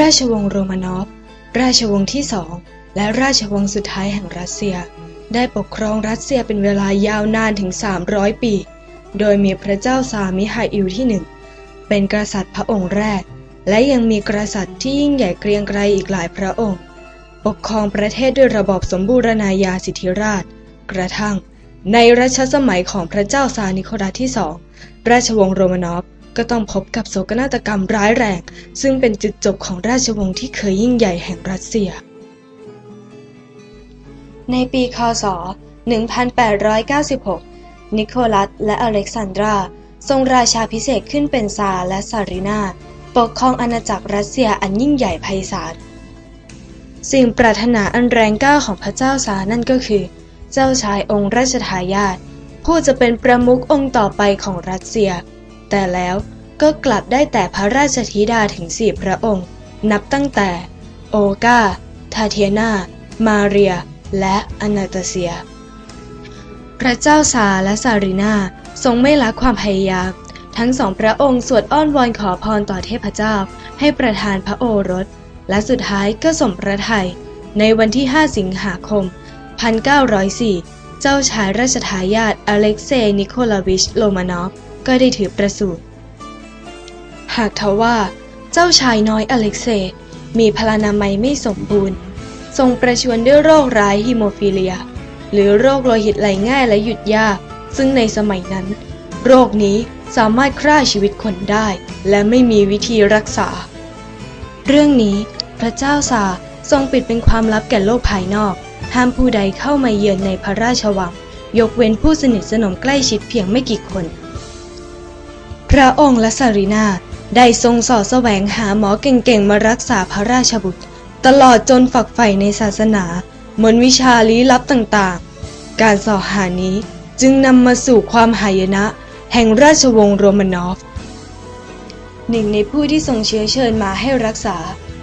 ราชวงศ์โรมานอฟ ราชวงศ์ที่สอง และราชวงศ์สุดท้ายแห่งรัสเซีย ได้ปกครองรัสเซียเป็นเวลายาวนานถึง 300 ปี โดยมีพระเจ้าซามิฮาอิลที่หนึ่ง เป็นกษัตริย์พระองค์แรก และยังมีกษัตริย์ที่ยิ่งใหญ่เกรียงไกรอีกหลายพระองค์ ปกครองประเทศด้วยระบอบสมบูรณาญาสิทธิราช กระทั่ง ในรัชสมัยของพระเจ้าซานิโคลัสที่สอง ราชวงศ์โรมานอฟ ก็ต้องพบกับโศกนาฏกรรมร้ายแรง ซึ่งเป็นจุดจบของราชวงศ์ที่เคยยิ่งใหญ่แห่งรัสเซีย ในปีคศ 1896 นิโคลัสและอเล็กซานดรา ทรงราชาพิเศษขึ้นเป็นซาและซารินาปกครองอาณาจักรรัสเซียอันยิ่งใหญ่ไพศาลสิ่งปรารถนาอันแรงกล้าของพระเจ้าซานั่นก็คือ เจ้าชายองค์ราชทายาทผู้จะเป็นประมุของค์ต่อไปของรัสเซีย แต่แล้วก็กลับได้แต่พระราชธิดาถึงสี่พระองค์ นับตั้งแต่ โอกาทาเทียนา มาเรีย และอนาตาเซีย พระเจ้าซาและซารินาทรงไม่ละความพยายาม ทั้งสองพระองค์สวดอ้อนวอนขอพรต่อเทพเจ้า ให้ประทานพระโอรส และสุดท้ายก็สมพระทัยในวันที่ 5 สิงหาคม 1904 เจ้าชายราชทายาทอเล็กเซย์นิโคลาวิช โลมานอฟ ก็ได้ถือประสูติหากทว่าเจ้าชายน้อยอเล็กเซย์มีพลานามัยไม่สมบูรณ์ ทรงประชวรด้วยโรคร้ายฮิโมฟิเลีย หรือโรคโลหิตไหลง่ายและหยุดยาก ซึ่งในสมัยนั้น โรคนี้สามารถฆ่าชีวิตคนได้ และไม่มีวิธีรักษา เรื่องนี้พระเจ้าซาทรงปิดเป็นความลับแก่โลกภายนอก ห้ามผู้ใดเข้ามาเยือนในพระราชวัง ยกเว้นผู้สนิทสนมใกล้ชิดเพียงไม่กี่คน พระองค์และซารีนาได้ทรงสอดแสวงหาหมอเก่งๆ มารักษาพระราชบุตร ตลอดจนฝักใฝ่ในศาสนามนต์วิชาลี้ลับต่างๆ การสอหานี้จึงนำมาสู่ความหายนะ แห่งราชวงศ์โรมานอฟ หนึ่งในผู้ที่ทรงเชื้อเชิญมาให้รักษา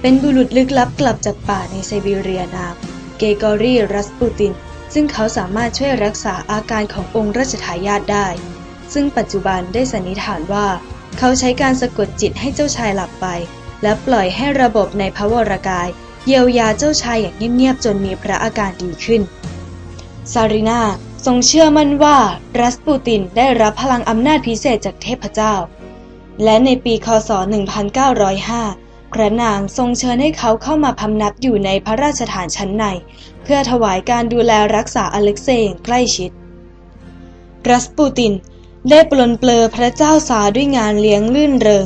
เป็นบุรุษลึกลับกลับจากป่าในไซบีเรียนามเกกอรีรัสปูติน ซึ่งเขาสามารถช่วยรักษาอาการขององค์ราชทายาทได้ ซึ่งปัจจุบันได้สันนิษฐานว่า เขาใช้การสะกดจิตให้เจ้าชายหลับไป และปล่อยให้ระบบในพระวรกาย เยียวยาเจ้าชายอย่างเงียบๆจนมีพระอาการดีขึ้น ซารินาทรงเชื่อมั่นว่ารัสปูตินได้รับพลังอำนาจพิเศษจากเทพเจ้า และในปีคศ 1905 พระนางทรงเชิญให้เขาเข้ามาพำนักอยู่ในพระราชฐานชั้นใน เพื่อถวายการดูแลรักษาอเล็กเซย์อย่างใกล้ชิด รัสปูติน ได้ปลนเปลือพระเจ้าซาด้วยงานเลี้ยงลื่นเริง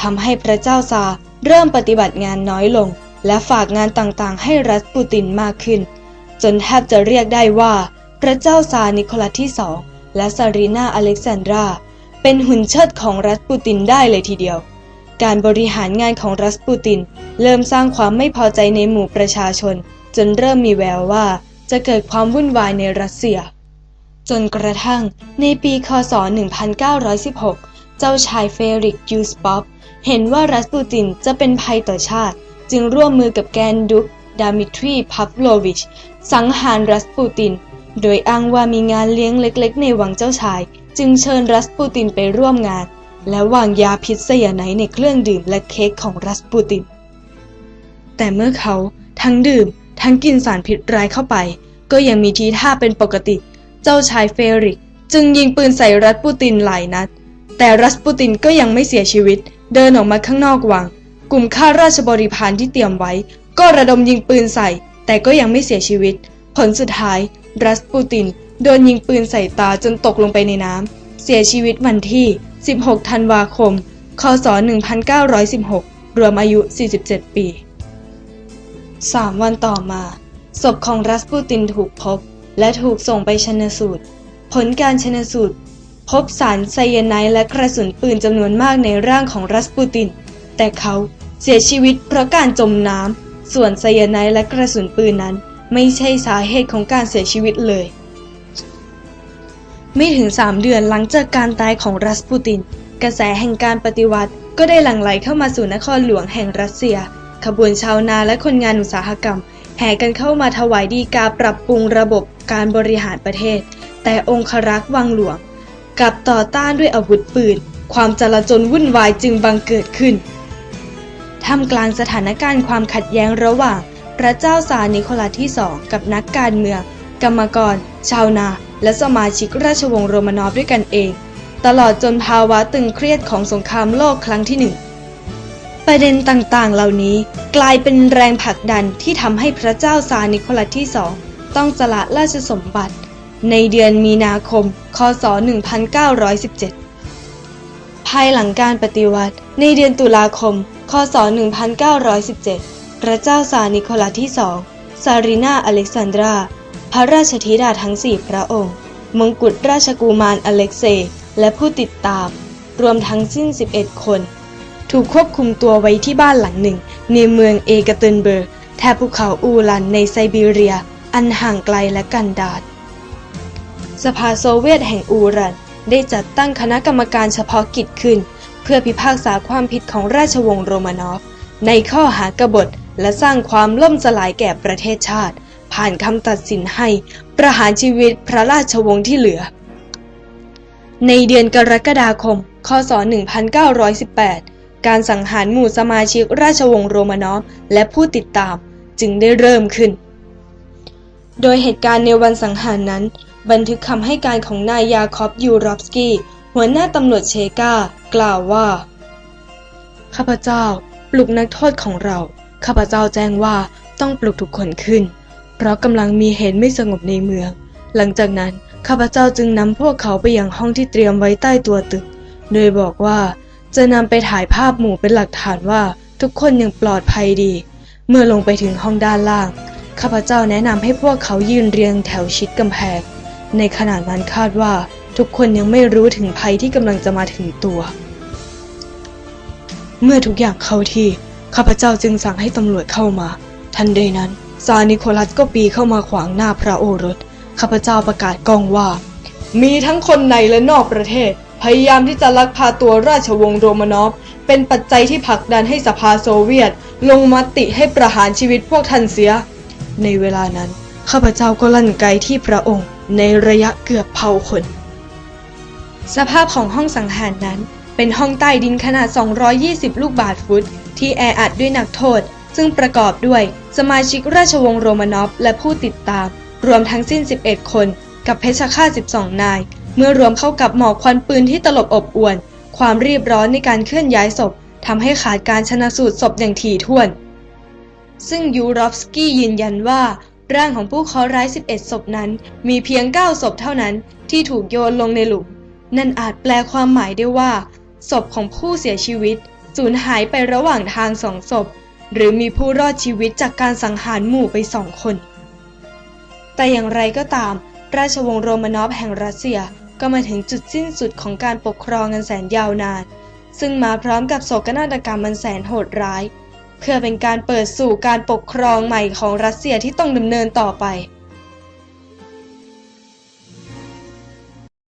ทำให้พระเจ้าซาเริ่มปฏิบัติงานน้อยลง และฝากงานต่างๆ ให้รัสปูตินมากขึ้น จนแทบจะเรียกได้ว่า พระเจ้าซานิโคลัสที่สองและซารีนาอเล็กซานดรา เป็นหุ่นเชิดของรัสปูตินได้เลยทีเดียว การบริหารงานของรัสปูติน เริ่มสร้างความไม่พอใจในหมู่ประชาชน จนเริ่มมีแววว่าจะเกิดความวุ่นวายในรัสเซีย จนกระทั่งในปีคศ 1916 เจ้าชายเฟริกยูสปอฟเห็นว่ารัสปูตินจะเป็นภัยต่อชาติ จึงร่วมมือกับแกนดุกดามิทรีพัฟโลวิช สังหารรัสปูติน โดยอ้างว่ามีงานเลี้ยงเล็กๆ ในวังเจ้าชาย จึงเชิญรัสปูตินไปร่วมงาน และวางยาพิษไซยาไนในเครื่องดื่มและเค้กของรัสปูติน แต่เมื่อเขาทั้งดื่มทั้งกินสารพิษร้ายเข้าไป ก็ยังมีทีท่าเป็นปกติ เจ้าชายเฟริก จึงยิงปืนใส่รัสปูตินหลายนัด แต่รัสปูตินก็ยังไม่เสียชีวิต เดินออกมาข้างนอกวัง กลุ่มข้าราชบริพารที่เตรียมไว้ ก็ระดมยิงปืนใส่ แต่ก็ยังไม่เสียชีวิต ผลสุดท้าย รัสปูตินโดนยิงปืนใส่ตาจนตกลงไปในน้ำเสียชีวิตวันที่ 16 ธันวาคม คศ 1916 รวมอายุ 47 ปีสามวันต่อมา ศพของรัสปูตินถูกพบ และถูกส่งไปชนสูตร ผลการชนสูตร พบสารไซยาไนด์และกระสุนปืนจำนวนมากในร่างของรัสปูติน แต่เขาเสียชีวิตเพราะการจมน้ำ ส่วนไซยาไนด์และกระสุนปืนนั้น ไม่ใช่สาเหตุของการเสียชีวิตเลย ไม่ถึง3เดือนหลังจากการตายของรัสปูติน กระแสแห่งการปฏิวัติก็ได้หลั่งไหลเข้ามาสู่นครหลวงแห่งรัสเซีย ขบวนชาวนาและคนงานอุตสาหกรรม แห่กันเข้ามาถวายดีกาปรับปรุงระบบการบริหารประเทศ แต่องครักษ์วังหลวงกลับต่อต้านด้วยอาวุธปืน ความจลาจลวุ่นวายจึงบังเกิดขึ้นท่ามกลางสถานการณ์ความขัดแย้งระหว่าง พระเจ้าซานิโคลัสที่สองกับนักการเมือง กรรมกร ชาวนา และสมาชิกราชวงศ์โรมานอฟด้วยกันเอง ตลอดจนภาวะตึงเครียดของสงครามโลกครั้งที่หนึ่ง ประเด็นต่างๆ เหล่านี้กลายเป็นแรงผลักดันที่ทำให้พระเจ้าซานิโคลัสที่สองต้องสละราชสมบัติ ในเดือนมีนาคม คศ 1917 ภายหลังการปฏิวัติ ในเดือนตุลาคม คศ 1917 พระเจ้าซานิโคลัสที่สองซารินาอเล็กซานดรา พระราชธิดาทั้งสี่พระองค์ มงกุฎราชกุมารอเล็กเซย์และผู้ติดตาม รวมทั้งสิ้น 11 คน ถูกควบคุมตัวไว้ที่บ้านหลังหนึ่ง ในเมืองเอกเตนเบิร์กแถบภูเขาอูรันในไซบีเรีย อันห่างไกลและกันดารสภาโซเวียตแห่งอูรันได้จัดตั้งคณะกรรมการเฉพาะกิจขึ้น เพื่อพิพากษาความผิดของราชวงศ์โรมานอฟ ในข้อหากบฏและสร้างความล่มสลายแก่ประเทศชาติ ผ่านคำตัดสินให้ประหารชีวิตพระราชวงศ์ที่เหลือ ในเดือนกรกฎาคม คศ 1918 การสังหารหมู่สมาชิกราชวงศ์โรมานอฟและผู้ติดตามจึงได้เริ่มขึ้น โดยเหตุการณ์ในวันสังหารนั้น บันทึกคำให้การของนายยาคอบยูรอฟสกี้ หัวหน้าตำรวจเชกา กล่าวว่า ข้าพเจ้าปลุกนักโทษของเรา ข้าพเจ้าแจ้งว่าต้องปลุกทุกคนขึ้น เพราะกำลังมีเหตุไม่สงบในเมือง หลังจากนั้นข้าพเจ้าจึงนำพวกเขาไปยังห้องที่เตรียมไว้ใต้ตัวตึก โดยบอกว่า จะนำไปถ่ายภาพหมู่เป็นหลักฐานว่าทุกคนยังปลอดภัยดี เมื่อลงไปถึงห้องด้านล่าง ข้าพเจ้าแนะนำให้พวกเขายืนเรียงแถวชิดกำแพง ในขณะนั้นคาดว่าทุกคนยังไม่รู้ถึงภัยที่กำลังจะมาถึงตัว เมื่อทุกอย่างเข้าที่ ข้าพเจ้าจึงสั่งให้ตำรวจเข้ามา ทันใดนั้นซานิโคลัสก็ปีเข้ามาขวางหน้าพระโอรส ข้าพเจ้าประกาศก้องว่า มีทั้งคนในและนอกประเทศ พยายามที่จะลักพาตัวราชวงศ์โรมานอฟ เป็นปัจจัยที่ผลักดันให้สภาโซเวียต ลงมติให้ประหารชีวิตพวกท่านเสีย ในเวลานั้น ข้าพเจ้าก็ลั่นไกที่พระองค์ ในระยะเกือบเผาคนสภาพของห้องสังหารนั้น เป็นห้องใต้ดินขนาด 220 ลูกบาทฟุต ที่แออัดด้วยนักโทษ ซึ่งประกอบด้วยสมาชิกราชวงศ์โรมานอฟและผู้ติดตาม รวมทั้งสิ้น 11 คน กับเพชฌฆาต 12 นาย เมื่อรวมเข้ากับหมอกควันปืนที่ตลบอบอวน ความรีบร้อนในการเคลื่อนย้ายศพทำให้ขาดการชนะสูตรศพอย่างถี่ถ้วน ซึ่งยูรอฟสกี้ยืนยันว่าร่างของผู้เคราะห์ร้าย 11 ศพนั้น มีเพียง 9 ศพเท่านั้นที่ถูกโยนลงในหลุม นั่นอาจแปลความหมายได้ว่า ศพของผู้เสียชีวิตสูญหายไประหว่างทางสองศพ หรือมีผู้รอดชีวิตจากการสังหารหมู่ไปสองคน แต่อย่างไรก็ตาม ราชวงศ์โรมานอฟแห่งรัสเซียก็มาถึงจุดสิ้นสุดของการปกครองกันแสนยาวนาน ซึ่งมาพร้อมกับโศกนาฏกรรมมันแสนโหดร้าย เพื่อเป็นการเปิดสู่การปกครองใหม่ของรัสเซียที่ต้องดำเนินต่อไป